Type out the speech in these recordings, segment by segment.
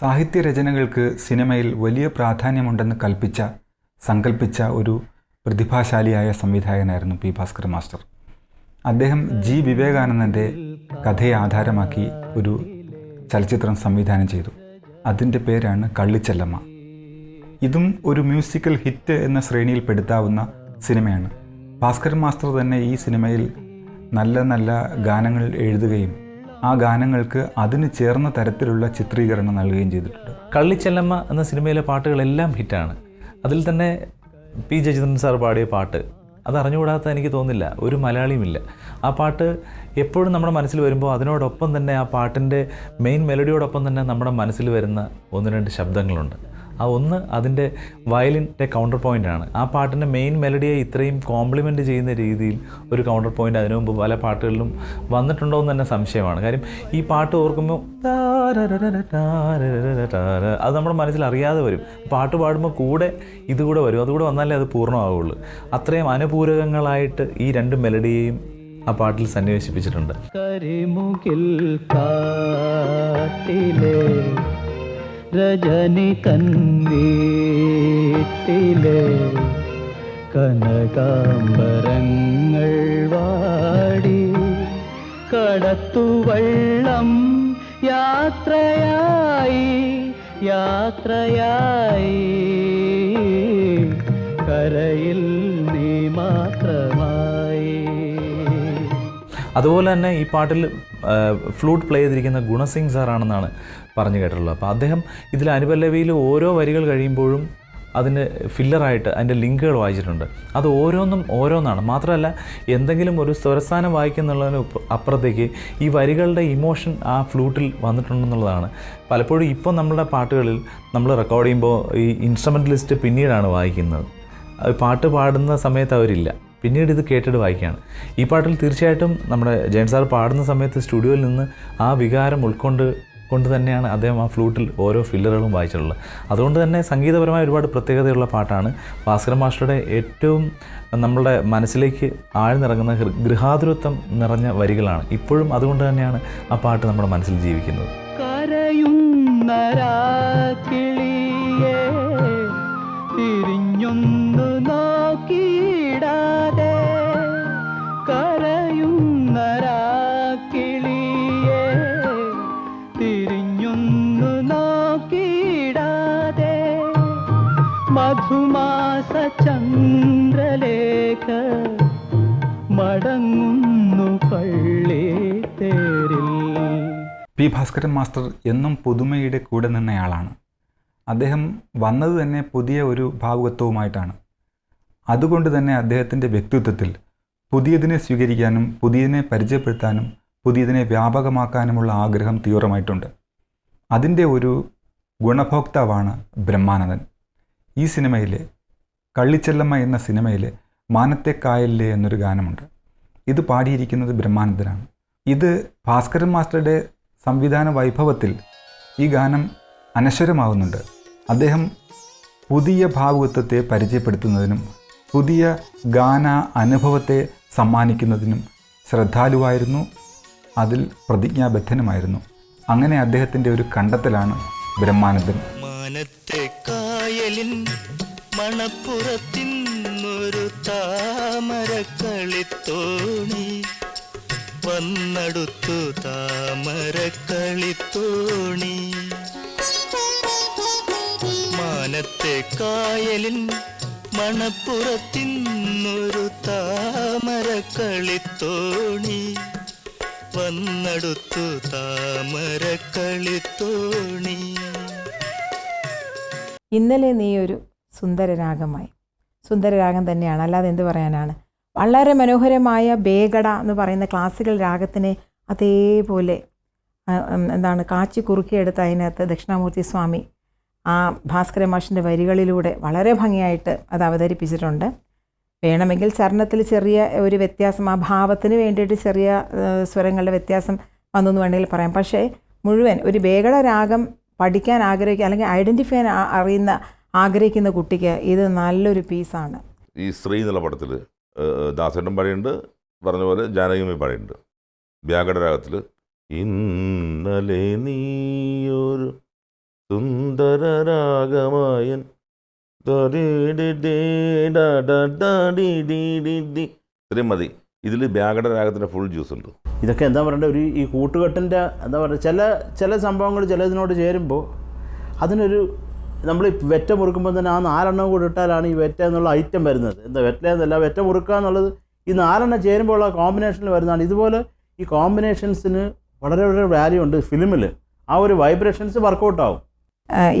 സാഹിത്യരചനകൾക്ക് സിനിമയിൽ വലിയ പ്രാധാന്യമുണ്ടെന്ന് കൽപ്പിച്ച സങ്കല്പിച്ച ഒരു പ്രതിഭാശാലിയായ സംവിധായകനായിരുന്നു പി ഭാസ്കർ മാസ്റ്റർ. അദ്ദേഹം ജി വിവേകാനന്ദന്റെ കഥയെ ആധാരമാക്കി ഒരു ചലച്ചിത്രം സംവിധാനം ചെയ്തു. അതിന്റെ പേരാണ് കള്ളിച്ചെല്ലമ്മ. ഇതും ഒരു മ്യൂസിക്കൽ ഹിറ്റ് എന്ന ശ്രേണിയിൽ പെടുത്താവുന്ന സിനിമയാണ്. ഭാസ്കർ മാസ്റ്റർ തന്നെ ഈ സിനിമയിൽ നല്ല നല്ല ഗാനങ്ങൾ എഴുതുകയും ആ ഗാനങ്ങൾക്ക് അതിന് ചേർന്ന തരത്തിലുള്ള ചിത്രീകരണം നൽകുകയും ചെയ്തിട്ടുണ്ട്. കള്ളിച്ചെല്ലമ്മ എന്ന സിനിമയിലെ പാട്ടുകളെല്ലാം ഹിറ്റാണ്. അതിൽ തന്നെ പി ജയചന്ദ്രൻ സാർ പാടിയ പാട്ട് അത് അറിഞ്ഞുകൂടാത്ത എനിക്ക് തോന്നില്ല ഒരു മലയാളിയുമില്ല. ആ പാട്ട് എപ്പോഴും നമ്മുടെ മനസ്സിൽ വരുമ്പോൾ അതിനോടൊപ്പം തന്നെ ആ പാട്ടിന്റെ മെയിൻ മെലഡിയോടൊപ്പം തന്നെ നമ്മുടെ മനസ്സിൽ വരുന്ന ഒന്ന് രണ്ട് ശബ്ദങ്ങളുണ്ട്. ആ ഒന്ന് അതിന്റെ വയലിന്റെ കൗണ്ടർ പോയിന്റ് ആണ്. ആ പാട്ടിന്റെ മെയിൻ മെലഡിയെ ഇത്രയും കോംപ്ലിമെന്റ് ചെയ്യുന്ന രീതിയിൽ ഒരു കൗണ്ടർ പോയിന്റ് അതിനു മുമ്പ് പല പാട്ടുകളിലും വന്നിട്ടുണ്ടോ എന്ന് തന്നെ സംശയമാണ്. കാര്യം ഈ പാട്ട് ഓർക്കുമ്പോൾ അത് നമ്മുടെ മനസ്സിൽ അറിയാതെ വരും. പാട്ട് പാടുമ്പോൾ കൂടെ ഇതുകൂടെ വരും. അതുകൂടെ വന്നാലേ അത് പൂർണമാവുള്ളൂ. അത്രയും അനുപൂരകങ്ങളായിട്ട് ഈ രണ്ട് മെലഡിയെയും ആ പാട്ടിൽ സന്നിവേശിപ്പിച്ചിട്ടുണ്ട്. കാട്ടിലെ രജനി കന്നീട്ടിലെ കനകാംബരങ്ങൾ വാടി കടത്തുവള്ളം യാത്രയായി യാത്രയായി. അതുപോലെ തന്നെ ഈ പാട്ടിൽ ഫ്ലൂട്ട് പ്ലേ ചെയ്തിരിക്കുന്ന ഗുണസിംഗ് സാറാണെന്നാണ് പറഞ്ഞു കേട്ടിട്ടുള്ളത്. അപ്പോൾ അദ്ദേഹം ഇതിൽ അനുപല്ലവിയിൽ ഓരോ വരികൾ കഴിയുമ്പോഴും അതിന് ഫില്ലറായിട്ട് അതിന്റെ ലിങ്കുകൾ വായിച്ചിട്ടുണ്ട്. അത് ഓരോന്നും ഓരോന്നാണ്. മാത്രമല്ല എന്തെങ്കിലും ഒരു സ്വരസ്ഥാനം വായിക്കുന്നുള്ളതിന് അപ്പുറത്തേക്ക് ഈ വരികളുടെ ഇമോഷൻ ആ ഫ്ലൂട്ടിൽ വന്നിട്ടുണ്ടെന്നുള്ളതാണ്. പലപ്പോഴും ഇപ്പോൾ നമ്മുടെ പാട്ടുകളിൽ നമ്മൾ റെക്കോർഡ് ചെയ്യുമ്പോൾ ഈ ഇൻസ്ട്രുമെന്റ് ലിസ്റ്റ് പിന്നീടാണ് വായിക്കുന്നത്. പാട്ട് പാടുന്ന സമയത്ത് അവരില്ല. പിന്നീട് ഇത് കേട്ടിട്ട് വായിക്കുകയാണ്. ഈ പാട്ടിൽ തീർച്ചയായിട്ടും നമ്മുടെ ജയൻ സാർ പാടുന്ന സമയത്ത് സ്റ്റുഡിയോയിൽ നിന്ന് ആ വികാരം ഉൾക്കൊണ്ട് കൊണ്ട് തന്നെയാണ് അദ്ദേഹം ആ ഫ്ലൂട്ടിൽ ഓരോ ഫില്ലറുകളും വായിച്ചിട്ടുള്ളത്. അതുകൊണ്ട് തന്നെ സംഗീതപരമായ ഒരുപാട് പ്രത്യേകതയുള്ള പാട്ടാണ്. ഭാസ്കരൻ മാസ്റ്ററുടെ ഏറ്റവും നമ്മളുടെ മനസ്സിലേക്ക് ആഴ്ന്നിറങ്ങുന്ന ഗൃഹാതുരത്വം നിറഞ്ഞ വരികളാണ്. ഇപ്പോഴും അതുകൊണ്ട് തന്നെയാണ് ആ പാട്ട് നമ്മുടെ മനസ്സിൽ ജീവിക്കുന്നത്. കരയുന്ന മധുമാസ ചന്ദ്രലേഖ മടങ്ങുന്നു പള്ളി തേരിൽ. പി ഭാസ്കരൻ മാസ്റ്റർ എന്നും പുതുമയുടെ കൂടെ നിന്നയാളാണ്. അദ്ദേഹം വന്നത് തന്നെ പുതിയ ഒരു ഭാവുകത്വവുമായിട്ടാണ്. അതുകൊണ്ട് തന്നെ അദ്ദേഹത്തിന്റെ വ്യക്തിത്വത്തിൽ പുതിയതിനെ സ്വീകരിക്കാനും പുതിയതിനെ പരിചയപ്പെടുത്താനും പുതിയതിനെ വ്യാപകമാക്കാനുമുള്ള ആഗ്രഹം തീവ്രമായിട്ടുണ്ട്. അതിന്റെ ഒരു ഗുണഭോക്താവാണ് ബ്രഹ്മാനന്ദൻ. ഈ സിനിമയിലെ കള്ളിച്ചെല്ലമ്മ എന്ന സിനിമയിലെ മാനത്തെ കായലിലെ എന്നൊരു ഗാനമുണ്ട്. ഇത് പാടിയിരിക്കുന്നത് ബ്രഹ്മാനന്ദനാണ്. ഇത് ഭാസ്കരൻ മാസ്റ്ററുടെ സംവിധാന വൈഭവത്തിൽ ഈ ഗാനം അനശ്വരമാവുന്നുണ്ട്. അദ്ദേഹം പുതിയ ഭാവുകത്വത്തെ പരിചയപ്പെടുത്തുന്നതിനും പുതിയ ഗാന അനുഭവത്തെ സമ്മാനിക്കുന്നതിനും ശ്രദ്ധാലുവായിരുന്നു. അതിൽ പ്രതിജ്ഞാബദ്ധനുമായിരുന്നു. അങ്ങനെ അദ്ദേഹത്തിന്റെ ഒരു കണ്ടെത്തലാണ് ബ്രഹ്മാനന്ദൻ. മാനത്തെ മണപ്പുറത്തിന്നൊരു താമര കളിത്തോണി വന്നടുത്തു താമര കളിത്തോണി മാനത്തെ കായലിൻ മണപ്പുറത്തിന്നൊരു താമര കളിത്തോണി വന്നടുത്തു താമര കളിത്തോണി ഇന്നലെ നീ ഒരു സുന്ദരരാഗമായി. സുന്ദരരാഗം തന്നെയാണ്. അല്ലാതെ എന്ത് പറയാനാണ്? വളരെ മനോഹരമായ ബേഗട എന്ന് പറയുന്ന ക്ലാസിക്കൽ രാഗത്തിനെ അതേപോലെ എന്താണ് കാച്ചി കുറുക്കിയെടുത്ത് അതിനകത്ത് ദക്ഷിണാമൂർത്തി സ്വാമി ആ ഭാസ്കര മാഷിന്റെ വരികളിലൂടെ വളരെ ഭംഗിയായിട്ട് അത് അവതരിപ്പിച്ചിട്ടുണ്ട്. വേണമെങ്കിൽ ചരണത്തിൽ ചെറിയ ഒരു വ്യത്യാസം ആ ഭാവത്തിന് വേണ്ടിയിട്ട് ചെറിയ സ്വരങ്ങളുടെ വ്യത്യാസം വന്നു എന്ന് വേണമെങ്കിൽ പറയാം. പക്ഷേ മുഴുവൻ ഒരു ബേഗട രാഗം പഠിക്കാൻ ആഗ്രഹിക്കുക അല്ലെങ്കിൽ ഐഡന്റിഫൈ അറിയുന്ന ആഗ്രഹിക്കുന്ന കുട്ടിക്ക് ഇത് നല്ലൊരു പീസാണ് ഈ സ്ത്രീ എന്നുള്ള പടത്തിൽ ദാസേട്ടൻ പാടിയുണ്ട് പറഞ്ഞ പോലെ ജാനകിമി പഴയുണ്ട് വ്യാകട രാഗത്തിൽ ഇന്നലെ നീയൊരു സുന്ദരരാഗമായൻ ഇത്രയും മതി. ഇതിൽ വ്യാകരണ രാഗത്തിന്റെ ഫുൾ ജ്യൂസ് ഉണ്ട്. ഇതൊക്കെ എന്താ പറയണ്ടേ ഒരു ഈ കൂട്ടുകെട്ടിന്റെ എന്താ പറയുക ചില ചില സംഭവങ്ങൾ ചിലതിനോട് ചേരുമ്പോൾ അതിനൊരു നമ്മൾ ഈ വെറ്റ മുറുക്കുമ്പോൾ തന്നെ ആ നാലെണ്ണം കൂടി ഇട്ടാലാണ് ഈ വെറ്റ എന്നുള്ള ഐറ്റം വരുന്നത്. എന്താ വെറ്റ എന്നല്ല വെറ്റ മുറുക്കുക എന്നുള്ളത് ഈ നാലെണ്ണം ചേരുമ്പോൾ ഉള്ള കോമ്പിനേഷനിൽ വരുന്നതാണ്. ഇതുപോലെ ഈ കോമ്പിനേഷൻസിന് വളരെ വളരെ വാല്യൂ ഉണ്ട് ഫിലിമിൽ ആ ഒരു വൈബ്രേഷൻസ് വർക്കൗട്ടാവും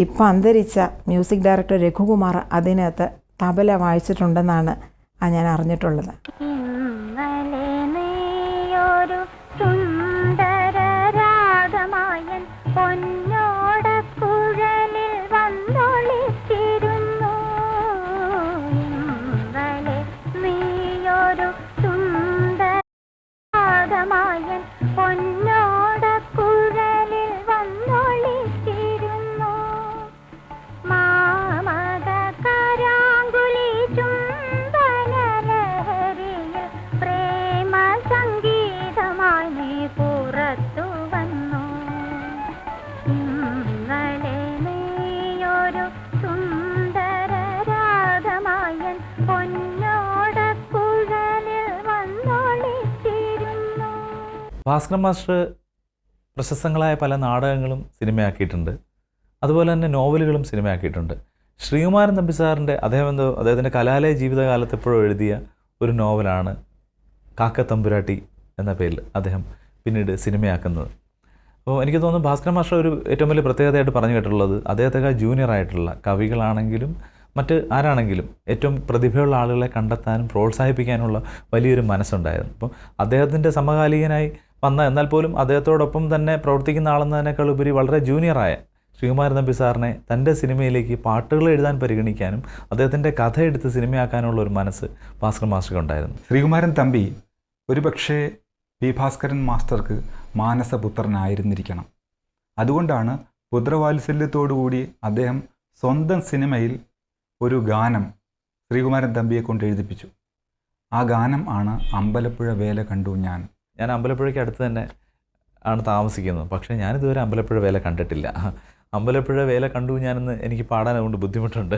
ഇപ്പം അന്തരിച്ച മ്യൂസിക് ഡയറക്ടർ രഘുകുമാർ അതിനകത്ത് തബല വായിച്ചിട്ടുണ്ടെന്നാണ് ആ ഞാൻ അറിഞ്ഞിട്ടുള്ളത്. ഇന്നലെ നീയൊരു സുന്ദര രാഗമായൻ പൊന്നോട കുഴലിൽ വന്നൊളിച്ചിരുന്നു. പുറത്തു വന്നു. ഇന്നലെ നീയൊരു സുന്ദര രാധമായൻ പൊന്നോടക്കുഴലിൽ വന്നൊളിച്ചിരുന്നു. ഭാസ്കർ മാസ്റ്റർ പ്രശസ്തങ്ങളായ പല നാടകങ്ങളും സിനിമയാക്കിയിട്ടുണ്ട്. അതുപോലെ തന്നെ നോവലുകളും സിനിമയാക്കിയിട്ടുണ്ട്. ശ്രീകുമാരൻ നമ്പി സാറിന്റെ അദ്ദേഹം എന്തോ അദ്ദേഹത്തിന്റെ കലാലയ ജീവിതകാലത്ത് എപ്പോഴും എഴുതിയ ഒരു നോവലാണ് കാക്കത്തമ്പുരാട്ടി എന്ന പേരിൽ അദ്ദേഹം പിന്നീട് സിനിമയാക്കുന്നത്. അപ്പോൾ എനിക്ക് തോന്നുന്നു ഭാസ്കർ മാസ്റ്റർ ഒരു ഏറ്റവും വലിയ പ്രത്യേകതയായിട്ട് പറഞ്ഞു കേട്ടിട്ടുള്ളത് അദ്ദേഹത്തെക്കാൾ ജൂനിയർ ആയിട്ടുള്ള കവികളാണെങ്കിലും മറ്റ് ആരാണെങ്കിലും ഏറ്റവും പ്രതിഭയുള്ള ആളുകളെ കണ്ടെത്താനും പ്രോത്സാഹിപ്പിക്കാനുള്ള വലിയൊരു മനസ്സുണ്ടായിരുന്നു. അപ്പം അദ്ദേഹത്തിന്റെ സമകാലികനായി വന്ന എന്നാൽ പോലും അദ്ദേഹത്തോടൊപ്പം തന്നെ പ്രവർത്തിക്കുന്ന ആളെന്നതിനേക്കാൾ ഉപരി വളരെ ജൂനിയറായ ശ്രീകുമാരൻ നമ്പി സാറിനെ തന്റെ സിനിമയിലേക്ക് പാട്ടുകൾ എഴുതാൻ പരിഗണിക്കാനും അദ്ദേഹത്തിന്റെ കഥ എടുത്ത് സിനിമയാക്കാനുള്ള ഒരു മനസ്സ് ഭാസ്കർ മാസ്റ്റർക്ക് ഉണ്ടായിരുന്നു ശ്രീകുമാരൻ തമ്പി ഒരുപക്ഷേ പി ഭാസ്കരൻ മാസ്റ്റർക്ക് മാനസപുത്രനായിരുന്നിരിക്കണം. അതുകൊണ്ടാണ് പുത്രവാത്സല്യത്തോടുകൂടി അദ്ദേഹം സ്വന്തം സിനിമയിൽ ഒരു ഗാനം ശ്രീകുമാരൻ തമ്പിയെ കൊണ്ട് എഴുതിപ്പിച്ചു. ആ ഗാനം ആണ് അമ്പലപ്പുഴ വേല കണ്ടു ഞാൻ. ഞാൻ അമ്പലപ്പുഴയ്ക്ക് അടുത്ത് തന്നെ ആണ് താമസിക്കുന്നത്. പക്ഷേ ഞാനിതുവരെ അമ്പലപ്പുഴ വേല കണ്ടിട്ടില്ല. അമ്പലപ്പുഴ വേല കണ്ടു ഞാനെന്ന് എനിക്ക് പാടാൻ അതുകൊണ്ട് ബുദ്ധിമുട്ടുണ്ട്.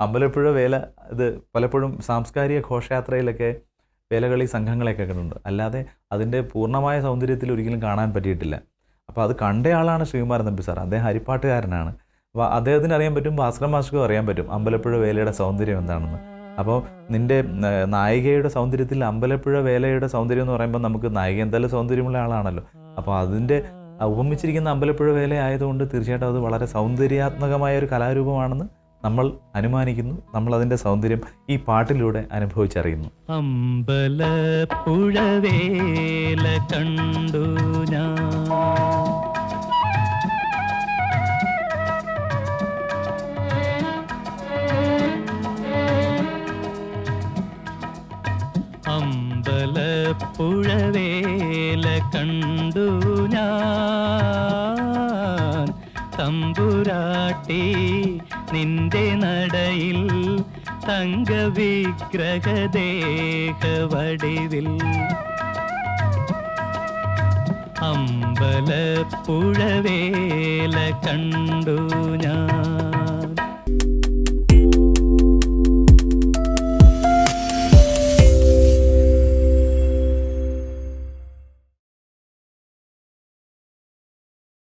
അമ്പലപ്പുഴ വേല ഇത് പലപ്പോഴും സാംസ്കാരിക ഘോഷയാത്രയിലൊക്കെ വേലകളി സംഘങ്ങളെയൊക്കെ കണ്ടിട്ടുണ്ട്. അല്ലാതെ അതിന്റെ പൂർണമായ സൗന്ദര്യത്തിൽ ഒരിക്കലും കാണാൻ പറ്റിയിട്ടില്ല. അപ്പോൾ അത് കണ്ടയാളാണ് ശ്രീകുമാരൻ തമ്പി സാർ. അദ്ദേഹം ഹരിപ്പാട്ടുകാരനാണ്. അപ്പോൾ അദ്ദേഹത്തിന് അറിയാൻ പറ്റും ഭാസ്കരൻ മാസ്കും അറിയാൻ പറ്റും അമ്പലപ്പുഴ വേലയുടെ സൗന്ദര്യം എന്താണെന്ന്. അപ്പോൾ നിന്റെ നായികയുടെ സൗന്ദര്യത്തിൽ അമ്പലപ്പുഴ വേലയുടെ സൗന്ദര്യം എന്ന് പറയുമ്പോൾ നമുക്ക് നായിക എന്തായാലും സൗന്ദര്യമുള്ള ആളാണല്ലോ. അപ്പോൾ അതിന്റെ ഉപമിച്ചിരിക്കുന്ന അമ്പലപ്പുഴ വേല ആയതുകൊണ്ട് തീർച്ചയായിട്ടും അത് വളരെ സൗന്ദര്യാത്മകമായ ഒരു കലാരൂപമാണെന്ന് നമ്മൾ അനുമാനിക്കുന്നു നമ്മൾ അതിന്റെ സൗന്ദര്യം ഈ പാട്ടിലൂടെ അനുഭവിച്ചറിയുന്നു. അമ്പലപ്പുഴവേല കണ്ടു ഞാൻ. അമ്പലപ്പുഴവേല കണ്ടു ഞാൻ. തമ്പുരാട്ടി നിന്റെ നടയിൽ തങ്കവിഗ്രഹദേഹവടിവിൽ അമ്പലപ്പുഴവേല കണ്ടു ഞാൻ.